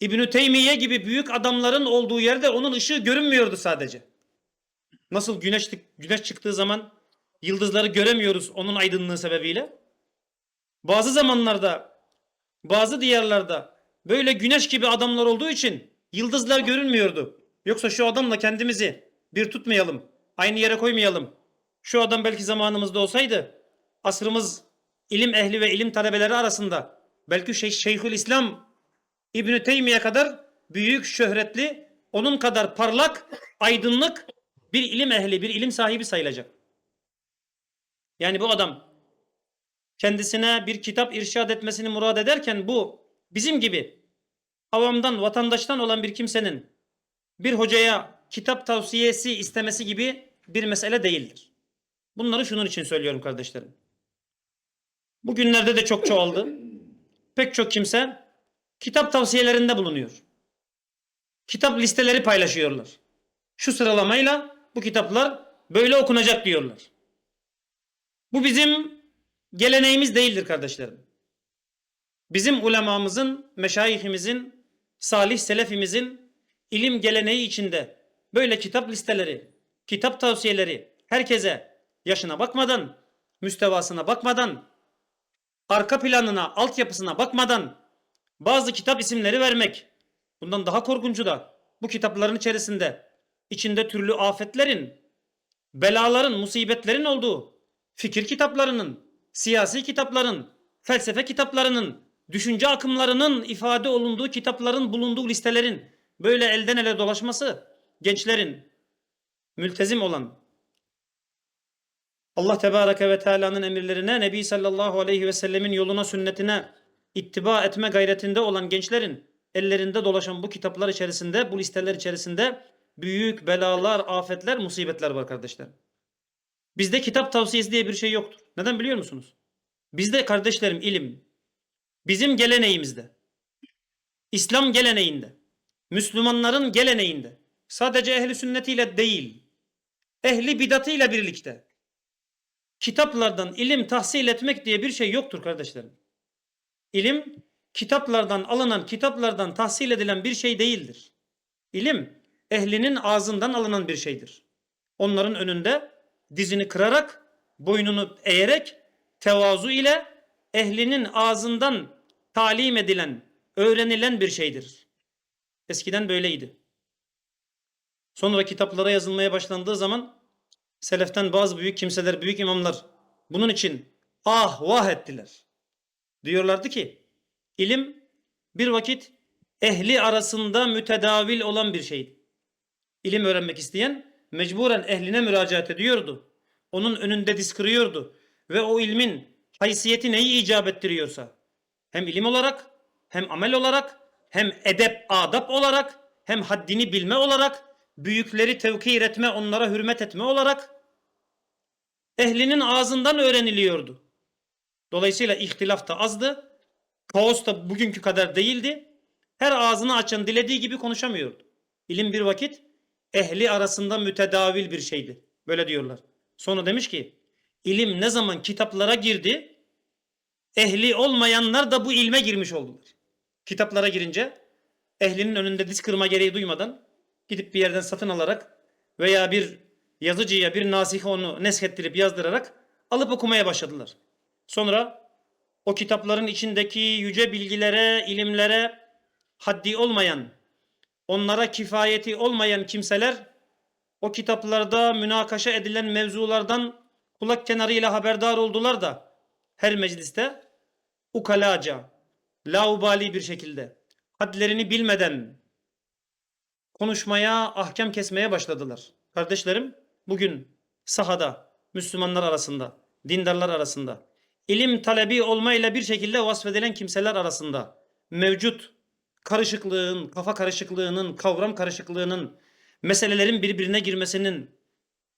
İbn Teymiye gibi büyük adamların olduğu yerde onun ışığı görünmüyordu sadece. Nasıl güneş güneş çıktığı zaman yıldızları göremiyoruz onun aydınlığı sebebiyle. Bazı zamanlarda bazı diyarlarda böyle güneş gibi adamlar olduğu için yıldızlar görünmüyordu. Yoksa şu adamla kendimizi bir tutmayalım, aynı yere koymayalım. Şu adam belki zamanımızda olsaydı asrımız ilim ehli ve ilim talebeleri arasında belki şey, Şeyhül İslam İbn Teymiye kadar büyük şöhretli, onun kadar parlak, aydınlık bir ilim ehli, bir ilim sahibi sayılacak. Yani bu adam kendisine bir kitap irşad etmesini murad ederken bu bizim gibi avamdan, vatandaştan olan bir kimsenin bir hocaya kitap tavsiyesi istemesi gibi bir mesele değildir. Bunları şunun için söylüyorum kardeşlerim. Bugünlerde de çok çoğaldı. Pek çok kimse kitap tavsiyelerinde bulunuyor. Kitap listeleri paylaşıyorlar. Şu sıralamayla bu kitaplar böyle okunacak diyorlar. Bu bizim geleneğimiz değildir kardeşlerim. Bizim ulemamızın, meşayihimizin, salih selefimizin ilim geleneği içinde böyle kitap listeleri, kitap tavsiyeleri herkese yaşına bakmadan, müstevasına bakmadan, arka planına, altyapısına bakmadan bazı kitap isimleri vermek. Bundan daha korkuncu da bu kitapların içerisinde içinde türlü afetlerin, belaların, musibetlerin olduğu fikir kitaplarının, siyasi kitapların, felsefe kitaplarının, düşünce akımlarının ifade olunduğu kitapların bulunduğu listelerin böyle elden ele dolaşması gençlerin mültezim olan Allah Tebareke ve Teala'nın emirlerine, Nebi sallallahu aleyhi ve sellemin yoluna, sünnetine ittiba etme gayretinde olan gençlerin ellerinde dolaşan bu kitaplar içerisinde, bu listeler içerisinde büyük belalar, afetler, musibetler var kardeşler. Bizde kitap tavsiyesi diye bir şey yoktur. Neden biliyor musunuz? Bizde kardeşlerim ilim, bizim geleneğimizde, İslam geleneğinde, Müslümanların geleneğinde, sadece ehli sünnetiyle değil, ehli bidatıyla birlikte, kitaplardan ilim tahsil etmek diye bir şey yoktur kardeşlerim. İlim kitaplardan alınan, kitaplardan tahsil edilen bir şey değildir. İlim ehlinin ağzından alınan bir şeydir. Onların önünde dizini kırarak, boynunu eğerek, tevazu ile ehlinin ağzından talim edilen, öğrenilen bir şeydir. Eskiden böyleydi. Sonra kitaplara yazılmaya başlandığı zaman seleften bazı büyük kimseler, büyük imamlar bunun için ah vah ettiler. Diyorlardı ki ilim bir vakit ehli arasında mütedavil olan bir şeydi. İlim öğrenmek isteyen mecburen ehline müracaat ediyordu. Onun önünde diz kırıyordu. Ve o ilmin haysiyeti neyi icap ettiriyorsa hem ilim olarak hem amel olarak hem edep adap olarak hem haddini bilme olarak büyükleri tevkir etme onlara hürmet etme olarak ehlinin ağzından öğreniliyordu. Dolayısıyla ihtilaf da azdı. Kaos da bugünkü kadar değildi. Her ağzını açan dilediği gibi konuşamıyordu. İlim bir vakit ehli arasında mütedavil bir şeydi. Böyle diyorlar. Sonra demiş ki ilim ne zaman kitaplara girdi ehli olmayanlar da bu ilme girmiş oldular. Kitaplara girince ehlinin önünde diz kırma gereği duymadan gidip bir yerden satın alarak veya bir yazıcıya bir nasihe onu neshettirip yazdırarak alıp okumaya başladılar. Sonra o kitapların içindeki yüce bilgilere, ilimlere haddi olmayan, onlara kifayeti olmayan kimseler o kitaplarda münakaşa edilen mevzulardan kulak kenarıyla haberdar oldular da her mecliste ukalaca, laubali bir şekilde hadlerini bilmeden konuşmaya, ahkam kesmeye başladılar. Kardeşlerim bugün sahada Müslümanlar arasında, dindarlar arasında, ilim talebi olmayla bir şekilde vasfedilen kimseler arasında mevcut karışıklığın, kafa karışıklığının, kavram karışıklığının, meselelerin birbirine girmesinin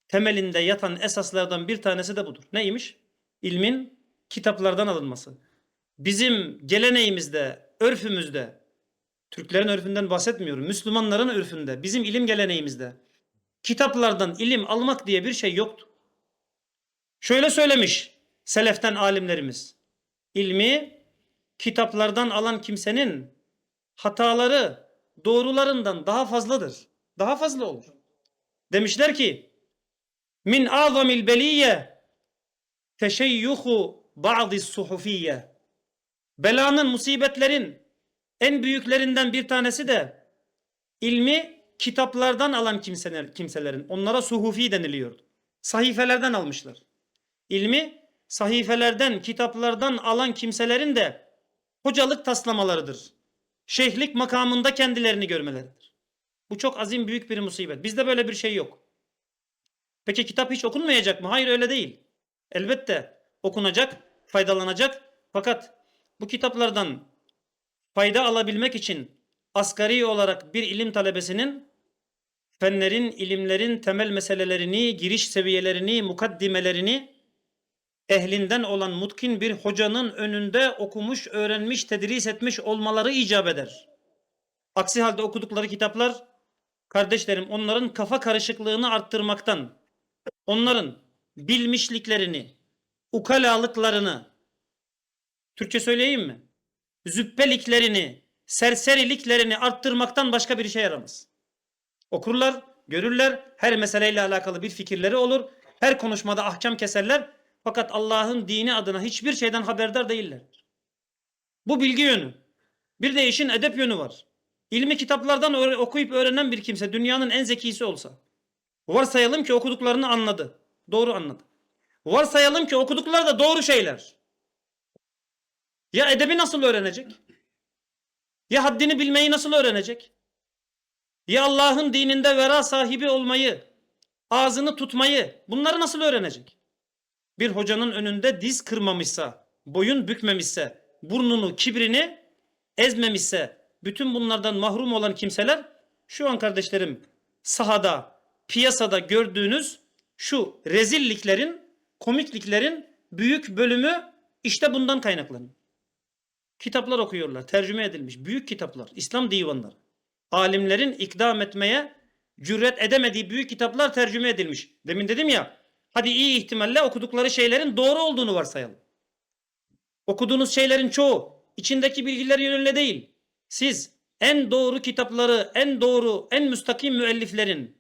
temelinde yatan esaslardan bir tanesi de budur. Neymiş? İlmin kitaplardan alınması. Bizim geleneğimizde, örfümüzde, Türklerin örfünden bahsetmiyorum, Müslümanların örfünde, bizim ilim geleneğimizde kitaplardan ilim almak diye bir şey yoktu. Şöyle söylemiş seleften alimlerimiz. İlmi kitaplardan alan kimsenin hataları doğrularından daha fazladır. Daha fazla olur. Demişler ki min azamil beliye teşeyyuhu ba'dis suhufiyye belanın, musibetlerin en büyüklerinden bir tanesi de ilmi kitaplardan alan kimseler, kimselerin. Onlara suhufi deniliyordu. Sahifelerden almışlar. İlmi sahifelerden, kitaplardan alan kimselerin de hocalık taslamalarıdır. Şeyhlik makamında kendilerini görmeleridir. Bu çok azim büyük bir musibet. Bizde böyle bir şey yok. Peki kitap hiç okunmayacak mı? Hayır öyle değil. Elbette okunacak, faydalanacak. Fakat bu kitaplardan fayda alabilmek için asgari olarak bir ilim talebesinin fenlerin, ilimlerin temel meselelerini, giriş seviyelerini, mukaddimelerini ehlinden olan mutkin bir hocanın önünde okumuş, öğrenmiş, tedris etmiş olmaları icap eder. Aksi halde okudukları kitaplar kardeşlerim onların kafa karışıklığını arttırmaktan, onların bilmişliklerini, ukalalıklarını, Türkçe söyleyeyim mi? Züppeliklerini, serseriliklerini arttırmaktan başka bir işe yaramaz. Okurlar, görürler, her meseleyle alakalı bir fikirleri olur, her konuşmada ahkam keserler fakat Allah'ın dini adına hiçbir şeyden haberdar değiller. Bu bilgi yönü. Bir de işin edep yönü var. İlmi kitaplardan okuyup öğrenen bir kimse dünyanın en zekisi olsa. Varsayalım ki okuduklarını anladı. Doğru anladı. Varsayalım ki okudukları da doğru şeyler. Ya edebi nasıl öğrenecek? Ya haddini bilmeyi nasıl öğrenecek? Ya Allah'ın dininde vera sahibi olmayı, ağzını tutmayı bunları nasıl öğrenecek? Bir hocanın önünde diz kırmamışsa, boyun bükmemişse, burnunu, kibrini ezmemişse, bütün bunlardan mahrum olan kimseler şu an kardeşlerim sahada, piyasada gördüğünüz şu rezilliklerin, komikliklerin büyük bölümü işte bundan kaynaklanıyor. Kitaplar okuyorlar, tercüme edilmiş büyük kitaplar, İslam divanları. Alimlerin ikdam etmeye cüret edemediği büyük kitaplar tercüme edilmiş. Demin dedim ya, hadi iyi ihtimalle okudukları şeylerin doğru olduğunu varsayalım. Okuduğunuz şeylerin çoğu içindeki bilgiler yönüyle değil. Siz en doğru kitapları, en doğru, en müstakim müelliflerin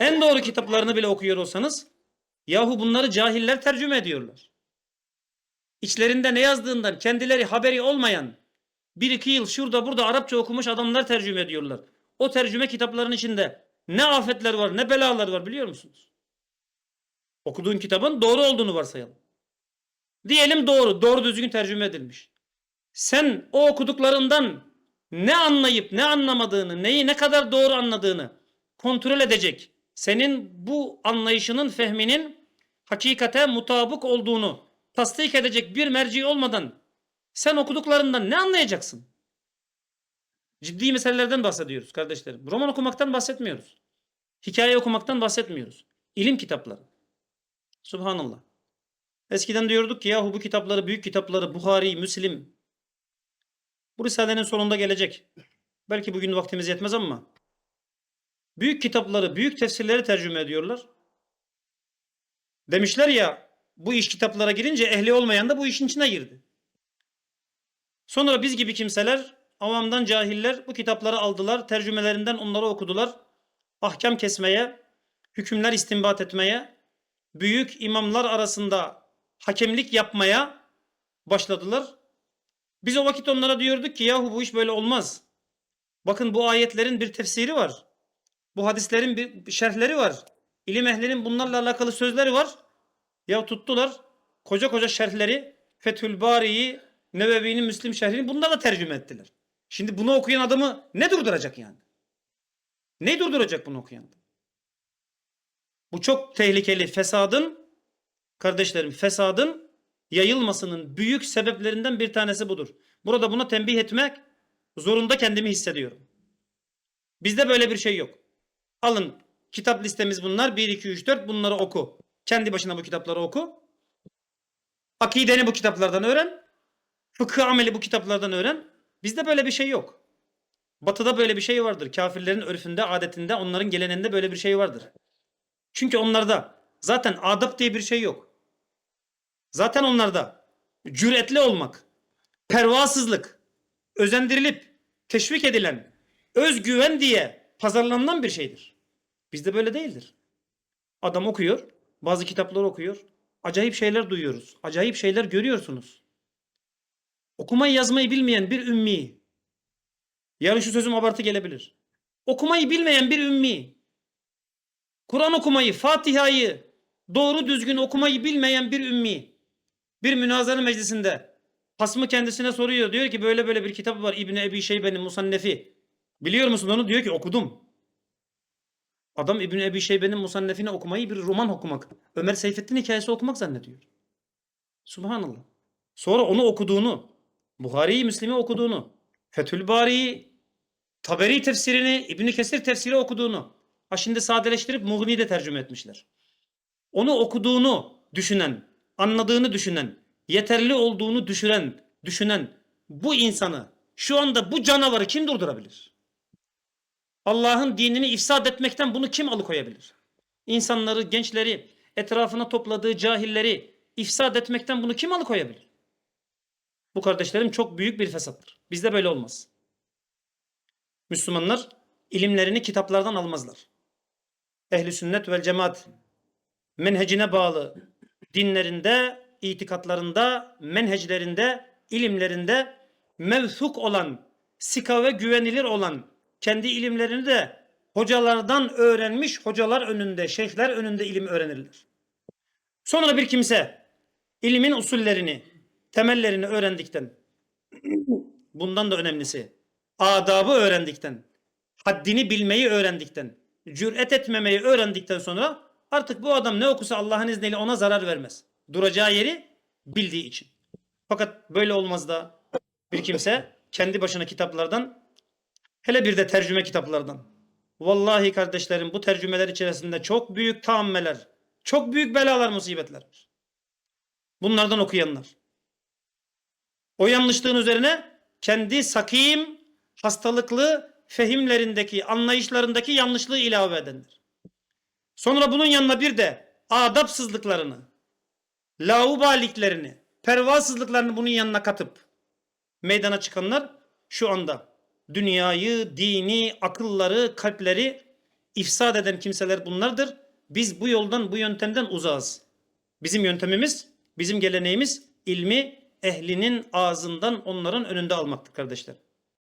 en doğru kitaplarını bile okuyor olsanız yahu bunları cahiller tercüme ediyorlar. İçlerinde ne yazdığından kendileri haberi olmayan bir iki yıl şurada burada Arapça okumuş adamlar tercüme ediyorlar. O tercüme kitaplarının içinde ne afetler var ne belalar var biliyor musunuz? Okuduğun kitabın doğru olduğunu varsayalım. Diyelim doğru, doğru düzgün tercüme edilmiş. Sen o okuduklarından ne anlayıp ne anlamadığını, neyi ne kadar doğru anladığını kontrol edecek. Senin bu anlayışının, fehminin hakikate mutabık olduğunu tasdik edecek bir merci olmadan sen okuduklarından ne anlayacaksın? Ciddi meselelerden bahsediyoruz kardeşlerim. Roman okumaktan bahsetmiyoruz. Hikaye okumaktan bahsetmiyoruz. İlim kitapları. Subhanallah. Eskiden diyorduk ki yahu bu kitapları, büyük kitapları, Buhari, Müslim. Bu Risale'nin sonunda gelecek. Belki bugün vaktimiz yetmez ama. Büyük kitapları, büyük tefsirleri tercüme ediyorlar. Demişler ya bu iş kitaplara girince ehli olmayan da bu işin içine girdi. Sonra biz gibi kimseler, avamdan cahiller bu kitapları aldılar, tercümelerinden onları okudular. Ahkam kesmeye, hükümler istinbat etmeye, büyük imamlar arasında hakemlik yapmaya başladılar. Biz o vakit onlara diyorduk ki yahu bu iş böyle olmaz. Bakın bu ayetlerin bir tefsiri var. Bu hadislerin bir şerhleri var. İlim ehlinin bunlarla alakalı sözleri var. Ya tuttular koca koca şerhleri Fethül Bari'yi, Nevevi'nin Müslim şerhini bunlarla tercüme ettiler. Şimdi bunu okuyan adamı ne durduracak yani? Ne durduracak bunu okuyan? Bu çok tehlikeli fesadın kardeşlerim fesadın yayılmasının büyük sebeplerinden bir tanesi budur. Burada buna tembih etmek zorunda kendimi hissediyorum. Bizde böyle bir şey yok. Alın kitap listemiz bunlar 1 2 3 4 bunları oku. Kendi başına bu kitapları oku. Akideni bu kitaplardan öğren. Fıkıh ameli bu kitaplardan öğren. Bizde böyle bir şey yok. Batı'da böyle bir şey vardır. Kafirlerin örfünde, adetinde, onların geleneğinde böyle bir şey vardır. Çünkü onlarda zaten adap diye bir şey yok. Zaten onlarda cüretli olmak, pervasızlık, özendirilip teşvik edilen, özgüven diye pazarlanan bir şeydir. Bizde böyle değildir. Adam okuyor, bazı kitapları okuyor. Acayip şeyler duyuyoruz. Acayip şeyler görüyorsunuz. Okumayı yazmayı bilmeyen bir ümmi, yarın şu sözüm abartı gelebilir. Okumayı bilmeyen bir ümmi, Kur'an okumayı, Fatiha'yı doğru düzgün okumayı bilmeyen bir ümmi, bir münazara meclisinde hasmı kendisine soruyor. Diyor ki böyle böyle bir kitap var İbni Ebi Şeybe'nin Musannefi. Biliyor musun onu? Diyor ki okudum. Adam İbni Ebi Şeybe'nin Musannefini okumayı bir roman okumak. Ömer Seyfettin hikayesi okumak zannediyor. Subhanallah. Sonra onu okuduğunu, Buhari'yi, Müslim'i okuduğunu, Fethül Bari'yi, Taberi tefsirini, İbni Kesir tefsiri okuduğunu, ha şimdi sadeleştirip Mughni'yi de tercüme etmişler. Onu okuduğunu düşünen, anladığını düşünen, yeterli olduğunu düşüren, düşünen bu insanı, şu anda bu canavarı kim durdurabilir? Allah'ın dinini ifsad etmekten bunu kim alıkoyabilir? İnsanları, gençleri, etrafına topladığı cahilleri ifsad etmekten bunu kim alıkoyabilir? Bu kardeşlerim çok büyük bir fesattır. Bizde böyle olmaz. Müslümanlar ilimlerini kitaplardan almazlar. Ehli sünnet vel cemaat menhecine bağlı dinlerinde, itikatlarında, menheclerinde, ilimlerinde mevsuk olan, sika ve güvenilir olan kendi ilimlerini de hocalardan öğrenmiş hocalar önünde, şeyhler önünde ilim öğrenirler. Sonra bir kimse ilimin usullerini, temellerini öğrendikten, bundan da önemlisi, adabı öğrendikten, haddini bilmeyi öğrendikten, cüret etmemeyi öğrendikten sonra artık bu adam ne okusa Allah'ın izniyle ona zarar vermez. Duracağı yeri bildiği için. Fakat böyle olmaz da bir kimse kendi başına kitaplardan hele bir de tercüme kitaplardan. Vallahi kardeşlerim bu tercümeler içerisinde çok büyük taammeler, çok büyük belalar, musibetler. Bunlardan okuyanlar. O yanlışlığın üzerine kendi sakim, hastalıklı fehimlerindeki, anlayışlarındaki yanlışlığı ilave edenler. Sonra bunun yanına bir de adapsızlıklarını, laubaliklerini, pervasızlıklarını bunun yanına katıp meydana çıkanlar şu anda dünyayı, dini, akılları, kalpleri ifsad eden kimseler bunlardır. Biz bu yoldan, bu yöntemden uzağız. Bizim yöntemimiz, bizim geleneğimiz ilmi ehlinin ağzından onların önünde almaktır kardeşler.